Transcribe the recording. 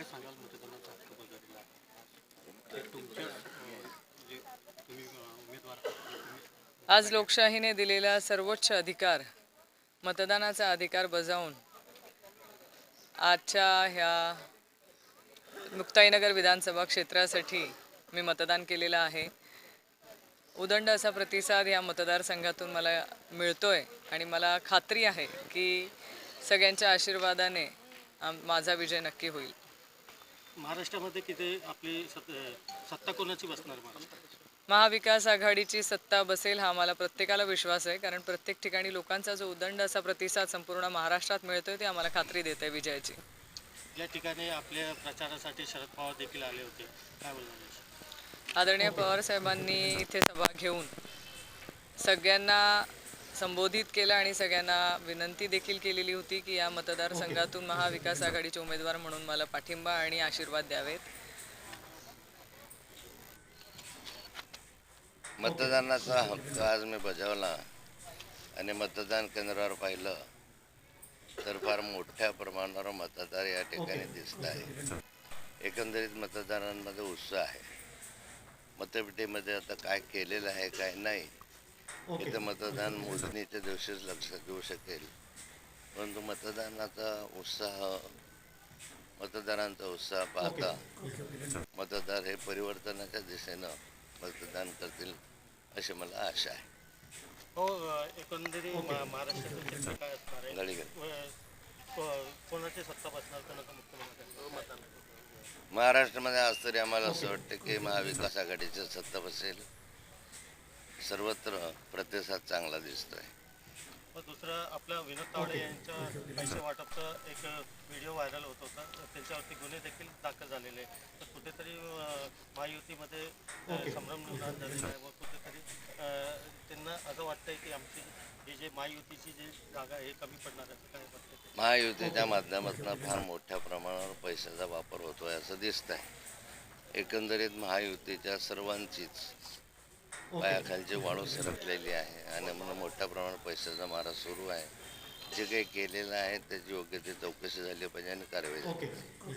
काय सांगाल मतदानाचा हक्क बजावलेला ते तुमच्या जे तुम्ही उमेदवार आज लोकशाहीने दिलेला सर्वोच्च अधिकार मतदानाचा अधिकार बजावून आजच्या ह्या मुक्ताईनगर विधानसभा क्षेत्रासाठी मी मतदान केलेलं आहे. उदंड असा प्रतिसाद या मतदारसंघातून मला मिळतोय आणि मला खात्री आहे की सगळ्यांच्या आशीर्वादाने माझा विजय नक्की होईल. महाराष्ट्रामध्ये किती आपली सत सत्ता कोणाची बसणार महाराष्ट्रात? महाविकास आघाडीची सत्ता बसेल हा मला प्रत्येकाला विश्वास आहे कारण प्रत्येक ठिकाणी लोकांचा जो उदंड असा प्रतिसाद संपूर्ण महाराष्ट्रात मिळतोय ते आम्हाला खात्री देत आहे विजयाची. या ठिकाणी आपल्या प्रचारासाठी शरद पवार देखील आले होते. काय बोलणार आदरणीय पवार साहेबांनी इथे सभा घेऊन सगळ्यांना संबोधित केलं आणि सगळ्यांना विनंती देखील केलेली होती की या मतदारसंघातून महाविकास आघाडीचे उमेदवार म्हणून मला पाठिंबा आणि आशीर्वाद द्यावेत. मतदानाचा हक्क आज मी बजावला आणि मतदान केंद्रावर पाहिलं तर फार मोठ्या प्रमाणावर मतदार या ठिकाणी दिसत आहे एकंदरीत मतदारांमध्ये उत्साह आहे. मतपेटीमध्ये आता काय केलेलं आहे काय नाही हे तर मतदान मोजणीच्या दिवशीच लक्षात येऊ शकेल. परंतु मतदानाचा उत्साह मतदारांचा उत्साह पाहता मतदार हे परिवर्तनाच्या दिशेनं मतदान करतील अशी मला आशा आहे. हो अं, एकंदरीत मा- महाराष्ट्राचं चित्र काय असणार आहे? गडीगड अं, को- कोणाची सत्ता बसणार कोणाचा मुख्यमंत्री मतदान महाराष्ट्रामध्ये आज तरी आम्हाला असं वाटतं की महाविकास आघाडीची सत्ता बसेल. सर्वत्र प्रतिसाद चांगला दिसतोय. मग दुसरं आपलं विनोद तावडे यांच्या पैसे वाटपचा एक व्हिडिओ व्हायरल होत होता. त्यांच्यावरती गुन्हे देखील दाखल झालेले. तर कुठेतरी महायुतीमध्ये संभ्रम निर्माण झालेला आहे. व कुठेतरी त्यांना असं वाटतंय की आमची ही जे महायुतीची जी जागा आहे हे कमी पडणार आहे. काय वाटतं महायुतीच्या माध्यमातून फार मोठ्या प्रमाणावर पैशाचा वापर होतोय असं दिसत आहे एकंदरीत महायुतीच्या सर्वांचीच पायाखालची वाळू सरकलेली आहे आणि म्हणून मोठ्या प्रमाणात पैशाचा मारा सुरू आहे. जे काही केलेलं आहे त्याची योग्य ती चौकशी झाली पाहिजे आणि कारवाई झाली पाहिजे.